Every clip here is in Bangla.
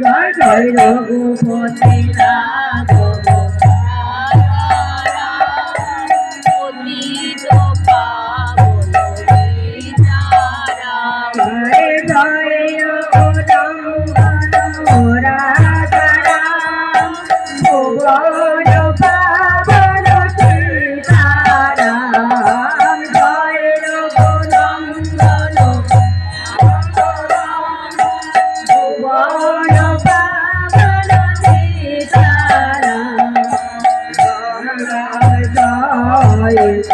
জয় জয় রঘুপতি রাধা। 还有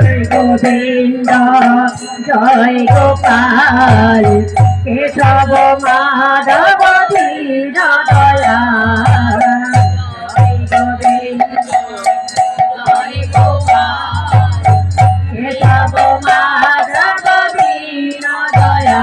গোবিন্দ জয় গোপাল কেশব মাধব দীন দয়া কেশব মাধব দীন দয়া